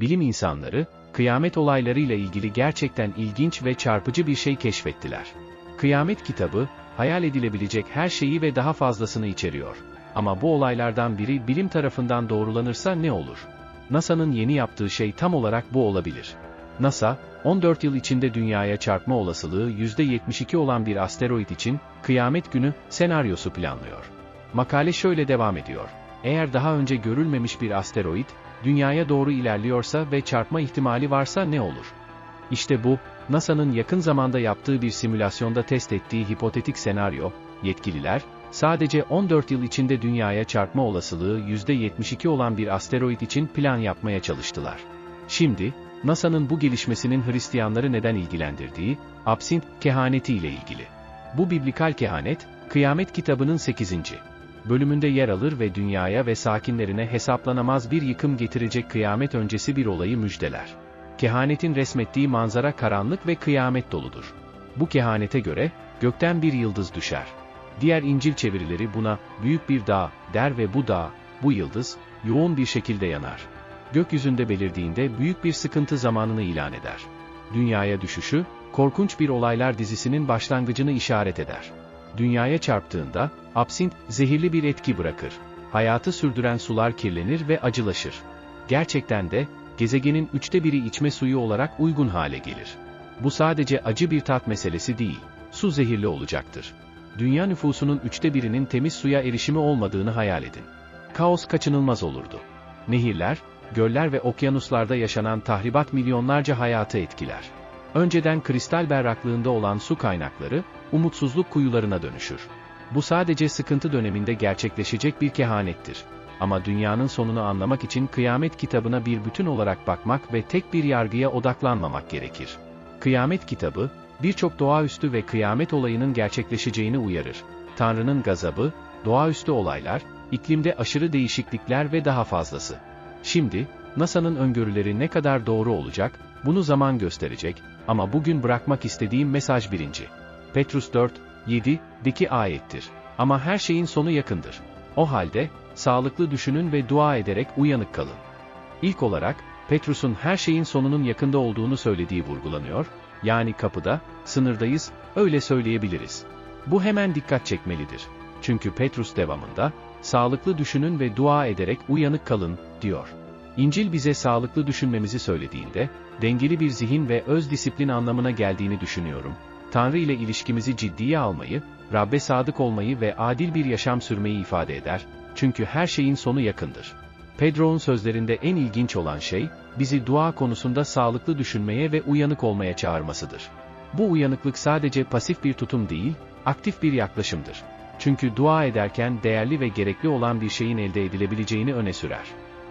bilim insanları, kıyamet olaylarıyla ilgili gerçekten ilginç ve çarpıcı bir şey keşfettiler. Kıyamet kitabı, hayal edilebilecek her şeyi ve daha fazlasını içeriyor. Ama bu olaylardan biri bilim tarafından doğrulanırsa ne olur? NASA'nın yeni yaptığı şey tam olarak bu olabilir. NASA, 14 yıl içinde dünyaya çarpma olasılığı %72 olan bir asteroid için, kıyamet günü, senaryosu planlıyor. Makale şöyle devam ediyor. Eğer daha önce görülmemiş bir asteroid, dünyaya doğru ilerliyorsa ve çarpma ihtimali varsa ne olur? İşte bu, NASA'nın yakın zamanda yaptığı bir simülasyonda test ettiği hipotetik senaryo, yetkililer, sadece 14 yıl içinde dünyaya çarpma olasılığı %72 olan bir asteroid için plan yapmaya çalıştılar. Şimdi, NASA'nın bu gelişmesinin Hristiyanları neden ilgilendirdiği, absint kehaneti ile ilgili. Bu biblikal kehanet, Kıyamet kitabının 8. bölümünde yer alır ve dünyaya ve sakinlerine hesaplanamaz bir yıkım getirecek kıyamet öncesi bir olayı müjdeler. Kehanetin resmettiği manzara karanlık ve kıyamet doludur. Bu kehanete göre, gökten bir yıldız düşer. Diğer İncil çevirileri buna, büyük bir dağ, der ve bu dağ, bu yıldız, yoğun bir şekilde yanar. Gökyüzünde belirdiğinde büyük bir sıkıntı zamanını ilan eder. Dünyaya düşüşü, korkunç bir olaylar dizisinin başlangıcını işaret eder. Dünyaya çarptığında, absint, zehirli bir etki bırakır. Hayatı sürdüren sular kirlenir ve acılaşır. Gerçekten de, gezegenin üçte biri içme suyu olarak uygun hale gelir. Bu sadece acı bir tat meselesi değil, su zehirli olacaktır. Dünya nüfusunun üçte birinin temiz suya erişimi olmadığını hayal edin. Kaos kaçınılmaz olurdu. Nehirler, göller ve okyanuslarda yaşanan tahribat milyonlarca hayatı etkiler. Önceden kristal berraklığında olan su kaynakları, umutsuzluk kuyularına dönüşür. Bu sadece sıkıntı döneminde gerçekleşecek bir kehanettir. Ama dünyanın sonunu anlamak için kıyamet kitabına bir bütün olarak bakmak ve tek bir yargıya odaklanmamak gerekir. Kıyamet kitabı, birçok doğaüstü ve kıyamet olayının gerçekleşeceğini uyarır. Tanrı'nın gazabı, doğaüstü olaylar, iklimde aşırı değişiklikler ve daha fazlası. Şimdi, NASA'nın öngörüleri ne kadar doğru olacak, bunu zaman gösterecek, ama bugün bırakmak istediğim mesaj birinci. Petrus 4, 7'deki ayettir. Ama her şeyin sonu yakındır. O halde, sağlıklı düşünün ve dua ederek uyanık kalın. İlk olarak, Petrus'un her şeyin sonunun yakında olduğunu söylediği vurgulanıyor, yani kapıda, sınırdayız, öyle söyleyebiliriz. Bu hemen dikkat çekmelidir. Çünkü Petrus devamında, sağlıklı düşünün ve dua ederek uyanık kalın, diyor. İncil bize sağlıklı düşünmemizi söylediğinde, dengeli bir zihin ve öz disiplin anlamına geldiğini düşünüyorum. Tanrı ile ilişkimizi ciddiye almayı, Rabbe sadık olmayı ve adil bir yaşam sürmeyi ifade eder, çünkü her şeyin sonu yakındır. Pedro'nun sözlerinde en ilginç olan şey, bizi dua konusunda sağlıklı düşünmeye ve uyanık olmaya çağırmasıdır. Bu uyanıklık sadece pasif bir tutum değil, aktif bir yaklaşımdır. Çünkü dua ederken değerli ve gerekli olan bir şeyin elde edilebileceğini öne sürer.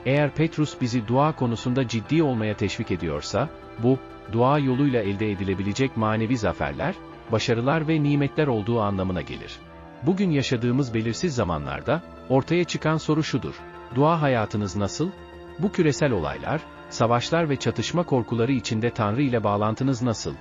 Eğer Petrus bizi dua konusunda ciddi olmaya teşvik ediyorsa, bu, dua yoluyla elde edilebilecek manevi zaferler, başarılar ve nimetler olduğu anlamına gelir. Bugün yaşadığımız belirsiz zamanlarda, ortaya çıkan soru şudur, dua hayatınız nasıl? Bu küresel olaylar, savaşlar ve çatışma korkuları içinde Tanrı ile bağlantınız nasıl?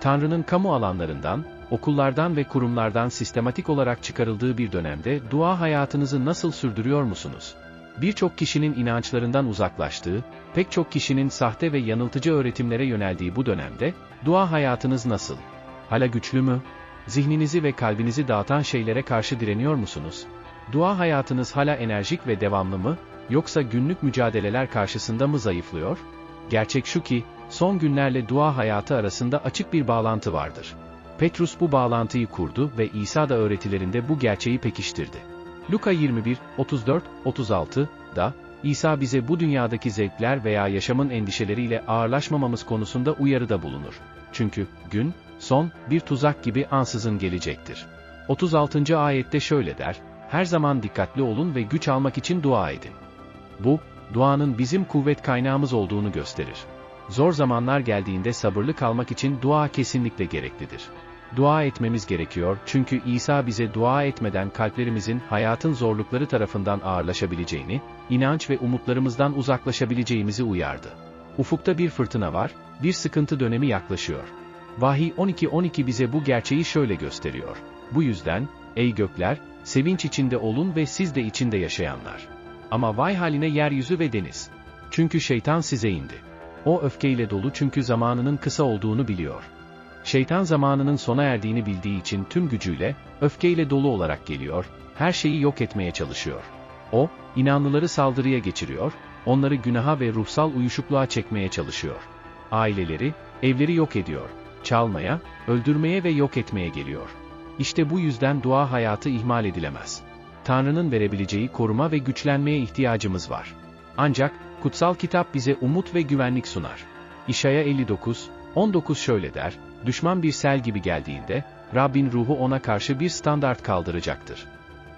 Tanrı'nın kamu alanlarından, okullardan ve kurumlardan sistematik olarak çıkarıldığı bir dönemde dua hayatınızı nasıl sürdürüyor musunuz? Birçok kişinin inançlarından uzaklaştığı, pek çok kişinin sahte ve yanıltıcı öğretimlere yöneldiği bu dönemde, dua hayatınız nasıl? Hala güçlü mü? Zihninizi ve kalbinizi dağıtan şeylere karşı direniyor musunuz? Dua hayatınız hala enerjik ve devamlı mı, yoksa günlük mücadeleler karşısında mı zayıflıyor? Gerçek şu ki, son günlerle dua hayatı arasında açık bir bağlantı vardır. Petrus bu bağlantıyı kurdu ve İsa da öğretilerinde bu gerçeği pekiştirdi. Luka 21, 34, 36 da İsa bize bu dünyadaki zevkler veya yaşamın endişeleriyle ağırlaşmamamız konusunda uyarıda bulunur. Çünkü gün, son, bir tuzak gibi ansızın gelecektir. 36. ayette şöyle der, her zaman dikkatli olun ve güç almak için dua edin. Bu, duanın bizim kuvvet kaynağımız olduğunu gösterir. Zor zamanlar geldiğinde sabırlı kalmak için dua kesinlikle gereklidir. Dua etmemiz gerekiyor çünkü İsa bize dua etmeden kalplerimizin hayatın zorlukları tarafından ağırlaşabileceğini, inanç ve umutlarımızdan uzaklaşabileceğimizi uyardı. Ufukta bir fırtına var, bir sıkıntı dönemi yaklaşıyor. Vahiy 12.12 12 bize bu gerçeği şöyle gösteriyor. Bu yüzden, ey gökler, sevinç içinde olun ve siz de içinde yaşayanlar. Ama vay haline yeryüzü ve deniz. Çünkü şeytan size indi. O öfkeyle dolu çünkü zamanının kısa olduğunu biliyor. Şeytan zamanının sona erdiğini bildiği için tüm gücüyle, öfkeyle dolu olarak geliyor, her şeyi yok etmeye çalışıyor. O, inanlıları saldırıya geçiriyor, onları günaha ve ruhsal uyuşukluğa çekmeye çalışıyor. Aileleri, evleri yok ediyor, çalmaya, öldürmeye ve yok etmeye geliyor. İşte bu yüzden dua hayatı ihmal edilemez. Tanrı'nın verebileceği koruma ve güçlenmeye ihtiyacımız var. Ancak, kutsal kitap bize umut ve güvenlik sunar. İşaya 59, 19 şöyle der, düşman bir sel gibi geldiğinde, Rabbin ruhu ona karşı bir standart kaldıracaktır.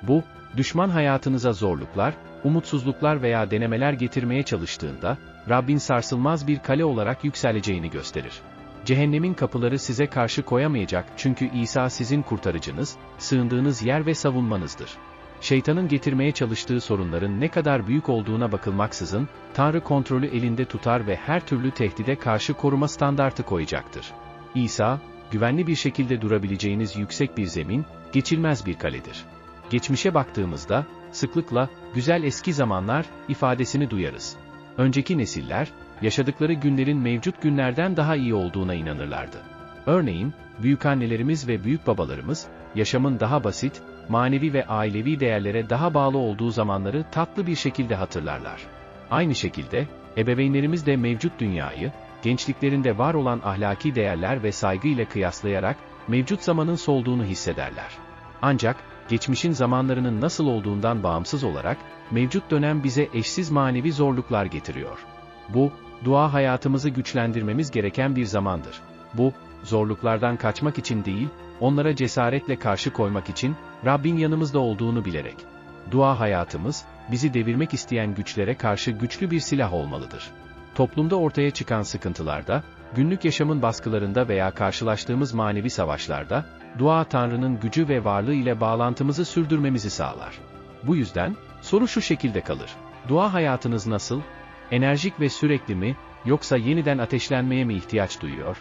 Bu, düşman hayatınıza zorluklar, umutsuzluklar veya denemeler getirmeye çalıştığında, Rabbin sarsılmaz bir kale olarak yükseleceğini gösterir. Cehennemin kapıları size karşı koyamayacak çünkü İsa sizin kurtarıcınız, sığındığınız yer ve savunmanızdır. Şeytanın getirmeye çalıştığı sorunların ne kadar büyük olduğuna bakılmaksızın, Tanrı kontrolü elinde tutar ve her türlü tehdide karşı koruma standartı koyacaktır. İsa, güvenli bir şekilde durabileceğiniz yüksek bir zemin, geçilmez bir kaledir. Geçmişe baktığımızda, sıklıkla, güzel eski zamanlar, ifadesini duyarız. Önceki nesiller, yaşadıkları günlerin mevcut günlerden daha iyi olduğuna inanırlardı. Örneğin, büyükannelerimiz ve büyükbabalarımız, yaşamın daha basit, manevi ve ailevi değerlere daha bağlı olduğu zamanları tatlı bir şekilde hatırlarlar. Aynı şekilde, ebeveynlerimiz de mevcut dünyayı, gençliklerinde var olan ahlaki değerler ve saygı ile kıyaslayarak, mevcut zamanın solduğunu hissederler. Ancak, geçmişin zamanlarının nasıl olduğundan bağımsız olarak, mevcut dönem bize eşsiz manevi zorluklar getiriyor. Bu, dua hayatımızı güçlendirmemiz gereken bir zamandır. Bu, zorluklardan kaçmak için değil, onlara cesaretle karşı koymak için, Rabbin yanımızda olduğunu bilerek. Dua hayatımız, bizi devirmek isteyen güçlere karşı güçlü bir silah olmalıdır. Toplumda ortaya çıkan sıkıntılarda, günlük yaşamın baskılarında veya karşılaştığımız manevi savaşlarda, dua Tanrı'nın gücü ve varlığı ile bağlantımızı sürdürmemizi sağlar. Bu yüzden, soru şu şekilde kalır. Dua hayatınız nasıl? Enerjik ve sürekli mi, yoksa yeniden ateşlenmeye mi ihtiyaç duyuyor?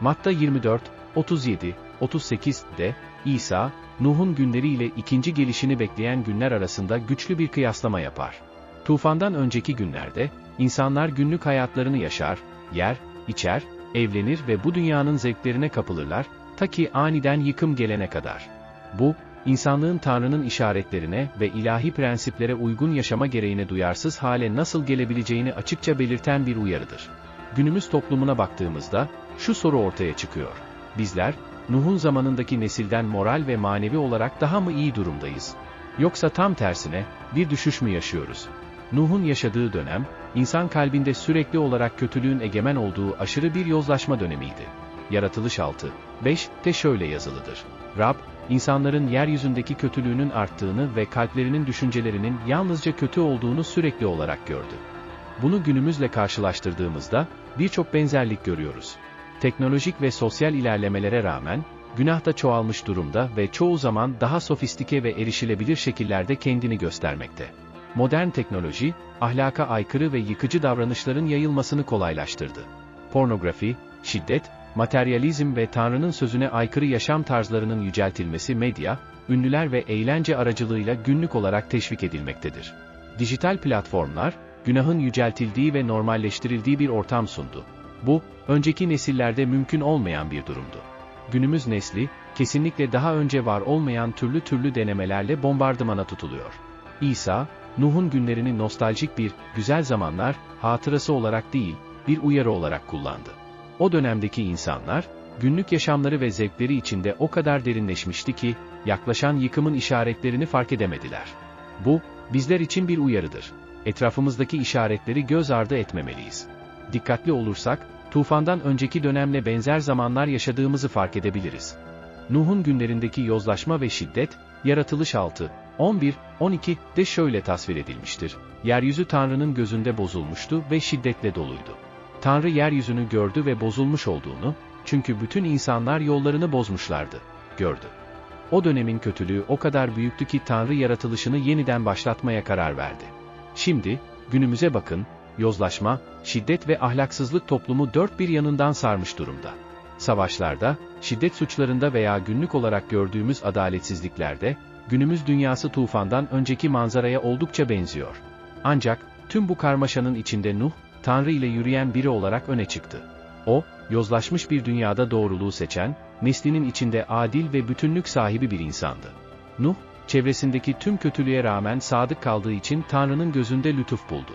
Matta 24, 37, 38'de, İsa, Nuh'un günleriyle ikinci gelişini bekleyen günler arasında güçlü bir kıyaslama yapar. Tufandan önceki günlerde, insanlar günlük hayatlarını yaşar, yer, içer, evlenir ve bu dünyanın zevklerine kapılırlar, ta ki aniden yıkım gelene kadar. Bu, insanlığın Tanrı'nın işaretlerine ve ilahi prensiplere uygun yaşama gereğine duyarsız hale nasıl gelebileceğini açıkça belirten bir uyarıdır. Günümüz toplumuna baktığımızda, şu soru ortaya çıkıyor. Bizler, Nuh'un zamanındaki nesilden moral ve manevi olarak daha mı iyi durumdayız? Yoksa tam tersine, bir düşüş mü yaşıyoruz? Nuh'un yaşadığı dönem, insan kalbinde sürekli olarak kötülüğün egemen olduğu aşırı bir yozlaşma dönemiydi. Yaratılış 6, 5 te şöyle yazılıdır. Rab, insanların yeryüzündeki kötülüğünün arttığını ve kalplerinin düşüncelerinin yalnızca kötü olduğunu sürekli olarak gördü. Bunu günümüzle karşılaştırdığımızda, birçok benzerlik görüyoruz. Teknolojik ve sosyal ilerlemelere rağmen, günah da çoğalmış durumda ve çoğu zaman daha sofistike ve erişilebilir şekillerde kendini göstermekte. Modern teknoloji, ahlaka aykırı ve yıkıcı davranışların yayılmasını kolaylaştırdı. Pornografi, şiddet, materyalizm ve Tanrı'nın sözüne aykırı yaşam tarzlarının yüceltilmesi medya, ünlüler ve eğlence aracılığıyla günlük olarak teşvik edilmektedir. Dijital platformlar, günahın yüceltildiği ve normalleştirildiği bir ortam sundu. Bu, önceki nesillerde mümkün olmayan bir durumdu. Günümüz nesli, kesinlikle daha önce var olmayan türlü türlü denemelerle bombardımana tutuluyor. İsa, Nuh'un günlerini nostaljik bir, güzel zamanlar, hatırası olarak değil, bir uyarı olarak kullandı. O dönemdeki insanlar, günlük yaşamları ve zevkleri içinde o kadar derinleşmişti ki, yaklaşan yıkımın işaretlerini fark edemediler. Bu, bizler için bir uyarıdır. Etrafımızdaki işaretleri göz ardı etmemeliyiz. Dikkatli olursak, tufandan önceki dönemle benzer zamanlar yaşadığımızı fark edebiliriz. Nuh'un günlerindeki yozlaşma ve şiddet, yaratılış 6, 11, 12 de şöyle tasvir edilmiştir. Yeryüzü Tanrı'nın gözünde bozulmuştu ve şiddetle doluydu. Tanrı yeryüzünü gördü ve bozulmuş olduğunu, çünkü bütün insanlar yollarını bozmuşlardı, gördü. O dönemin kötülüğü o kadar büyüktü ki Tanrı yaratılışını yeniden başlatmaya karar verdi. Şimdi, günümüze bakın, yozlaşma, şiddet ve ahlaksızlık toplumu dört bir yanından sarmış durumda. Savaşlarda, şiddet suçlarında veya günlük olarak gördüğümüz adaletsizliklerde, günümüz dünyası tufandan önceki manzaraya oldukça benziyor. Ancak, tüm bu karmaşanın içinde Nuh, Tanrı ile yürüyen biri olarak öne çıktı. O, yozlaşmış bir dünyada doğruluğu seçen, neslinin içinde adil ve bütünlük sahibi bir insandı. Nuh, çevresindeki tüm kötülüğe rağmen sadık kaldığı için Tanrı'nın gözünde lütuf buldu.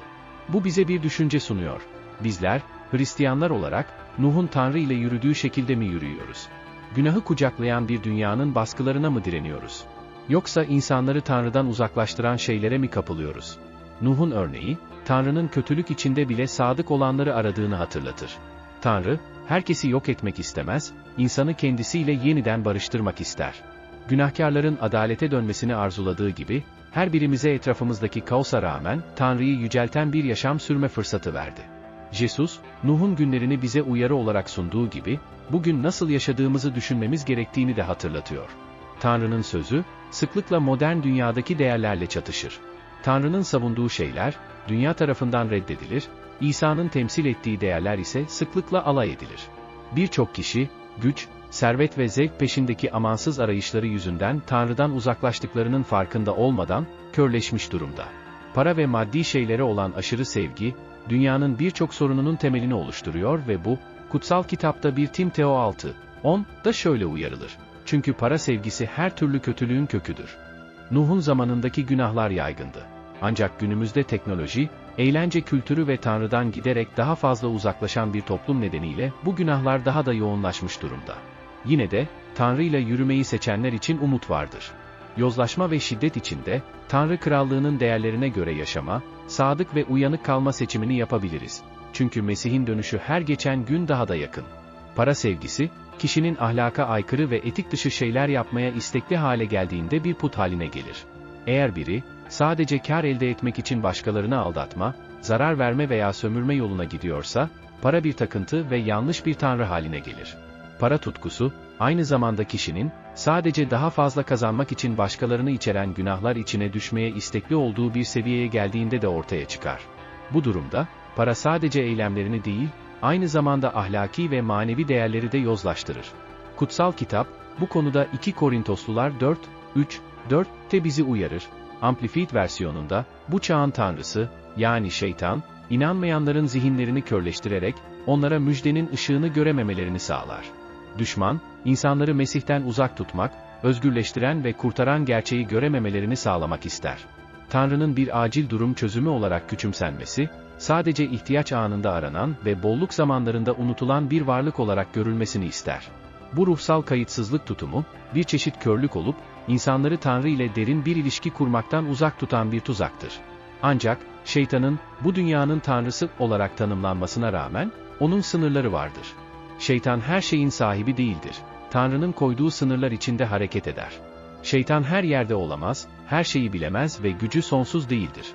Bu bize bir düşünce sunuyor. Bizler, Hristiyanlar olarak, Nuh'un Tanrı ile yürüdüğü şekilde mi yürüyoruz? Günahı kucaklayan bir dünyanın baskılarına mı direniyoruz? Yoksa insanları Tanrı'dan uzaklaştıran şeylere mi kapılıyoruz? Nuh'un örneği, Tanrı'nın kötülük içinde bile sadık olanları aradığını hatırlatır. Tanrı, herkesi yok etmek istemez, insanı kendisiyle yeniden barıştırmak ister. Günahkarların adalete dönmesini arzuladığı gibi, her birimize etrafımızdaki kaosa rağmen Tanrı'yı yücelten bir yaşam sürme fırsatı verdi. Jesus, Nuh'un günlerini bize uyarı olarak sunduğu gibi, bugün nasıl yaşadığımızı düşünmemiz gerektiğini de hatırlatıyor. Tanrı'nın sözü, sıklıkla modern dünyadaki değerlerle çatışır. Tanrı'nın savunduğu şeyler, dünya tarafından reddedilir, İsa'nın temsil ettiği değerler ise sıklıkla alay edilir. Birçok kişi, güç, servet ve zevk peşindeki amansız arayışları yüzünden Tanrı'dan uzaklaştıklarının farkında olmadan, körleşmiş durumda. Para ve maddi şeylere olan aşırı sevgi, dünyanın birçok sorununun temelini oluşturuyor ve bu, kutsal kitapta 1 Timteo 6, 10 da şöyle uyarılır. Çünkü para sevgisi her türlü kötülüğün köküdür. Nuh'un zamanındaki günahlar yaygındı. Ancak günümüzde teknoloji, eğlence kültürü ve Tanrı'dan giderek daha fazla uzaklaşan bir toplum nedeniyle bu günahlar daha da yoğunlaşmış durumda. Yine de, Tanrı ile yürümeyi seçenler için umut vardır. Yozlaşma ve şiddet içinde, Tanrı krallığının değerlerine göre yaşama, sadık ve uyanık kalma seçimini yapabiliriz. Çünkü Mesih'in dönüşü her geçen gün daha da yakın. Para sevgisi, kişinin ahlaka aykırı ve etik dışı şeyler yapmaya istekli hale geldiğinde bir put haline gelir. Eğer biri, sadece kar elde etmek için başkalarını aldatma, zarar verme veya sömürme yoluna gidiyorsa, para bir takıntı ve yanlış bir tanrı haline gelir. Para tutkusu, aynı zamanda kişinin, sadece daha fazla kazanmak için başkalarını içeren günahlar içine düşmeye istekli olduğu bir seviyeye geldiğinde de ortaya çıkar. Bu durumda, para sadece eylemlerini değil, aynı zamanda ahlaki ve manevi değerleri de yozlaştırır. Kutsal kitap, bu konuda 2 Korintoslular 4, 3, 4 te bizi uyarır. Amplified versiyonunda, bu çağın tanrısı, yani şeytan, inanmayanların zihinlerini körleştirerek, onlara müjdenin ışığını görememelerini sağlar. Düşman, insanları Mesih'ten uzak tutmak, özgürleştiren ve kurtaran gerçeği görememelerini sağlamak ister. Tanrı'nın bir acil durum çözümü olarak küçümsenmesi, sadece ihtiyaç anında aranan ve bolluk zamanlarında unutulan bir varlık olarak görülmesini ister. Bu ruhsal kayıtsızlık tutumu, bir çeşit körlük olup, insanları Tanrı ile derin bir ilişki kurmaktan uzak tutan bir tuzaktır. Ancak, şeytanın, bu dünyanın tanrısı olarak tanımlanmasına rağmen, onun sınırları vardır. Şeytan her şeyin sahibi değildir. Tanrı'nın koyduğu sınırlar içinde hareket eder. Şeytan her yerde olamaz, her şeyi bilemez ve gücü sonsuz değildir.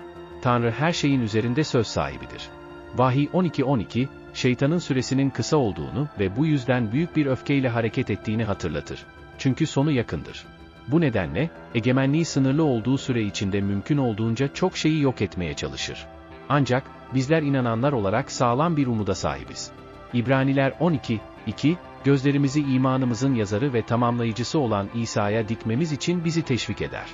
Tanrı her şeyin üzerinde söz sahibidir. Vahiy 12.12, şeytanın süresinin kısa olduğunu ve bu yüzden büyük bir öfkeyle hareket ettiğini hatırlatır. Çünkü sonu yakındır. Bu nedenle, egemenliği sınırlı olduğu süre içinde mümkün olduğunca çok şeyi yok etmeye çalışır. Ancak, bizler inananlar olarak sağlam bir umuda sahibiz. İbraniler 12, 2, gözlerimizi imanımızın yazarı ve tamamlayıcısı olan İsa'ya dikmemiz için bizi teşvik eder.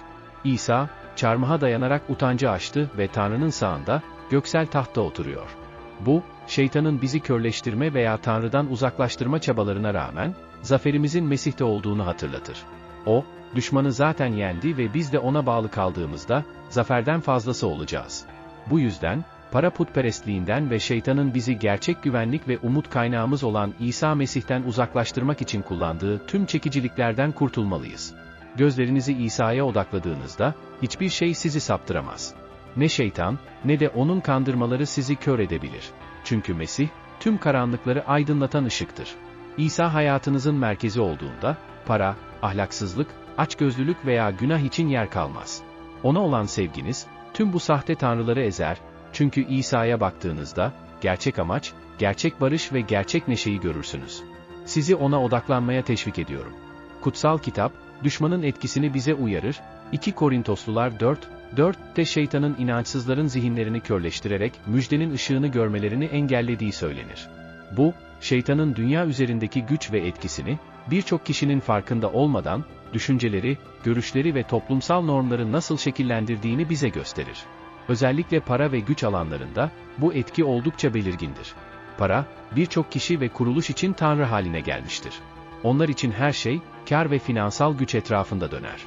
İsa, çarmıha dayanarak utancı aştı ve Tanrı'nın sağında, göksel tahtta oturuyor. Bu, şeytanın bizi körleştirme veya Tanrı'dan uzaklaştırma çabalarına rağmen, zaferimizin Mesih'te olduğunu hatırlatır. O, düşmanı zaten yendi ve biz de ona bağlı kaldığımızda, zaferden fazlası olacağız. Bu yüzden, para putperestliğinden ve şeytanın bizi gerçek güvenlik ve umut kaynağımız olan İsa Mesih'ten uzaklaştırmak için kullandığı tüm çekiciliklerden kurtulmalıyız. Gözlerinizi İsa'ya odakladığınızda, hiçbir şey sizi saptıramaz. Ne şeytan, ne de onun kandırmaları sizi kör edebilir. Çünkü Mesih, tüm karanlıkları aydınlatan ışıktır. İsa hayatınızın merkezi olduğunda, para, ahlaksızlık, açgözlülük veya günah için yer kalmaz. Ona olan sevginiz, tüm bu sahte tanrıları ezer, çünkü İsa'ya baktığınızda, gerçek amaç, gerçek barış ve gerçek neşeyi görürsünüz. Sizi ona odaklanmaya teşvik ediyorum. Kutsal kitap, düşmanın etkisini bize uyarır, 2 Korintoslular 4, 4'te şeytanın inançsızların zihinlerini körleştirerek müjdenin ışığını görmelerini engellediği söylenir. Bu, şeytanın dünya üzerindeki güç ve etkisini, birçok kişinin farkında olmadan, düşünceleri, görüşleri ve toplumsal normları nasıl şekillendirdiğini bize gösterir. Özellikle para ve güç alanlarında, bu etki oldukça belirgindir. Para, birçok kişi ve kuruluş için tanrı haline gelmiştir. Onlar için her şey, kar ve finansal güç etrafında döner.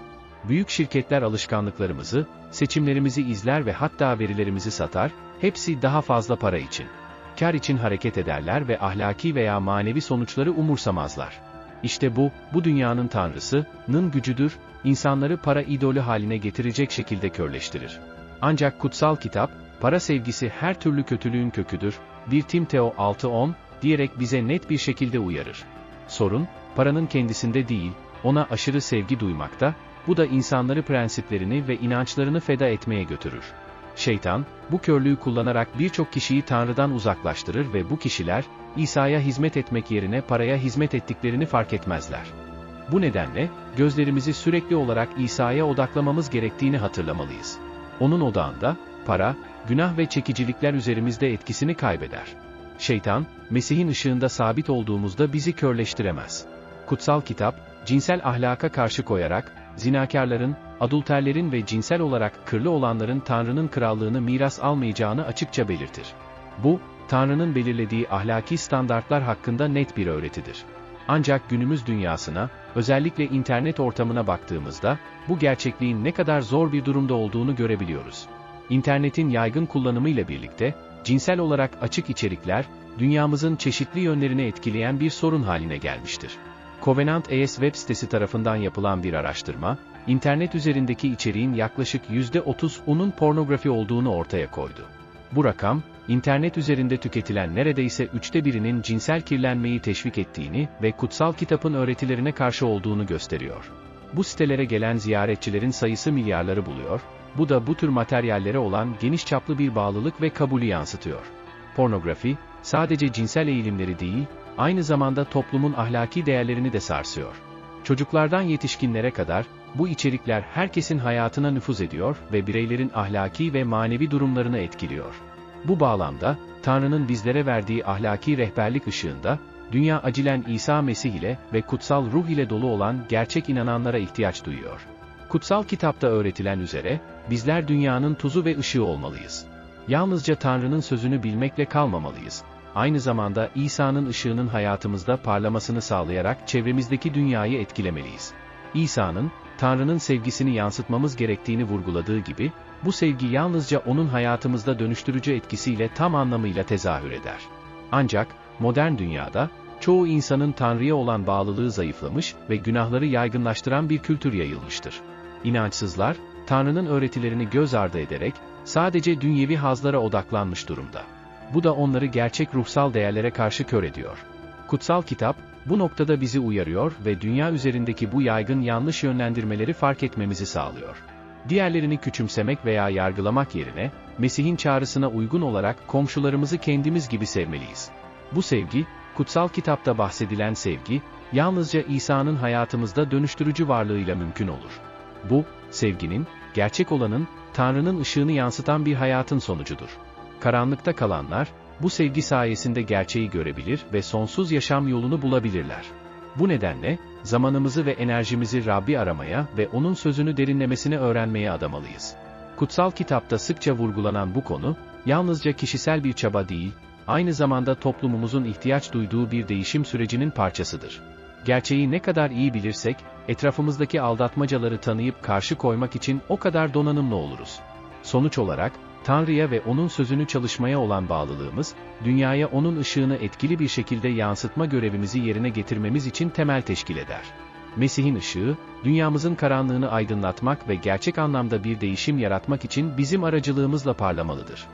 Büyük şirketler alışkanlıklarımızı, seçimlerimizi izler ve hatta verilerimizi satar, hepsi daha fazla para için. Kar için hareket ederler ve ahlaki veya manevi sonuçları umursamazlar. İşte bu, bu dünyanın tanrısının gücüdür, insanları para idolü haline getirecek şekilde körleştirir. Ancak kutsal kitap, para sevgisi her türlü kötülüğün köküdür, 1 Timteo 6.10, diyerek bize net bir şekilde uyarır. Sorun, paranın kendisinde değil, ona aşırı sevgi duymakta, bu da insanları prensiplerini ve inançlarını feda etmeye götürür. Şeytan, bu körlüğü kullanarak birçok kişiyi Tanrı'dan uzaklaştırır ve bu kişiler, İsa'ya hizmet etmek yerine paraya hizmet ettiklerini fark etmezler. Bu nedenle, gözlerimizi sürekli olarak İsa'ya odaklamamız gerektiğini hatırlamalıyız. Onun odağında, para, günah ve çekicilikler üzerimizde etkisini kaybeder. Şeytan, Mesih'in ışığında sabit olduğumuzda bizi körleştiremez. Kutsal kitap, cinsel ahlaka karşı koyarak, zinakarların, adulterlerin ve cinsel olarak kırlı olanların Tanrı'nın krallığını miras almayacağını açıkça belirtir. Bu, Tanrı'nın belirlediği ahlaki standartlar hakkında net bir öğretidir. Ancak günümüz dünyasına, özellikle internet ortamına baktığımızda, bu gerçekliğin ne kadar zor bir durumda olduğunu görebiliyoruz. İnternetin yaygın kullanımıyla birlikte, cinsel olarak açık içerikler, dünyamızın çeşitli yönlerini etkileyen bir sorun haline gelmiştir. Covenant ES web sitesi tarafından yapılan bir araştırma, internet üzerindeki içeriğin yaklaşık %30'unun pornografi olduğunu ortaya koydu. Bu rakam, internet üzerinde tüketilen neredeyse üçte birinin cinsel kirlenmeyi teşvik ettiğini ve kutsal kitapın öğretilerine karşı olduğunu gösteriyor. Bu sitelere gelen ziyaretçilerin sayısı milyarları buluyor, bu da bu tür materyallere olan geniş çaplı bir bağlılık ve kabulü yansıtıyor. Pornografi, sadece cinsel eğilimleri değil, aynı zamanda toplumun ahlaki değerlerini de sarsıyor. Çocuklardan yetişkinlere kadar, bu içerikler herkesin hayatına nüfuz ediyor ve bireylerin ahlaki ve manevi durumlarını etkiliyor. Bu bağlamda, Tanrı'nın bizlere verdiği ahlaki rehberlik ışığında, dünya acilen İsa Mesih ile ve kutsal ruh ile dolu olan gerçek inananlara ihtiyaç duyuyor. Kutsal kitapta öğretilen üzere, bizler dünyanın tuzu ve ışığı olmalıyız. Yalnızca Tanrı'nın sözünü bilmekle kalmamalıyız. Aynı zamanda İsa'nın ışığının hayatımızda parlamasını sağlayarak çevremizdeki dünyayı etkilemeliyiz. İsa'nın, Tanrı'nın sevgisini yansıtmamız gerektiğini vurguladığı gibi, bu sevgi yalnızca onun hayatımızda dönüştürücü etkisiyle tam anlamıyla tezahür eder. Ancak, modern dünyada, çoğu insanın Tanrı'ya olan bağlılığı zayıflamış ve günahları yaygınlaştıran bir kültür yayılmıştır. İnançsızlar, Tanrı'nın öğretilerini göz ardı ederek, sadece dünyevi hazlara odaklanmış durumda. Bu da onları gerçek ruhsal değerlere karşı kör ediyor. Kutsal kitap, bu noktada bizi uyarıyor ve dünya üzerindeki bu yaygın yanlış yönlendirmeleri fark etmemizi sağlıyor. Diğerlerini küçümsemek veya yargılamak yerine, Mesih'in çağrısına uygun olarak komşularımızı kendimiz gibi sevmeliyiz. Bu sevgi, kutsal kitapta bahsedilen sevgi, yalnızca İsa'nın hayatımızda dönüştürücü varlığıyla mümkün olur. Bu, sevginin, gerçek olanın, Tanrı'nın ışığını yansıtan bir hayatın sonucudur. Karanlıkta kalanlar, bu sevgi sayesinde gerçeği görebilir ve sonsuz yaşam yolunu bulabilirler. Bu nedenle, zamanımızı ve enerjimizi Rabbi aramaya ve O'nun sözünü derinlemesine öğrenmeye adamalıyız. Kutsal kitapta sıkça vurgulanan bu konu, yalnızca kişisel bir çaba değil, aynı zamanda toplumumuzun ihtiyaç duyduğu bir değişim sürecinin parçasıdır. Gerçeği ne kadar iyi bilirsek, etrafımızdaki aldatmacaları tanıyıp karşı koymak için o kadar donanımlı oluruz. Sonuç olarak, Tanrı'ya ve O'nun sözünü çalışmaya olan bağlılığımız, dünyaya O'nun ışığını etkili bir şekilde yansıtma görevimizi yerine getirmemiz için temel teşkil eder. Mesih'in ışığı, dünyamızın karanlığını aydınlatmak ve gerçek anlamda bir değişim yaratmak için bizim aracılığımızla parlamalıdır.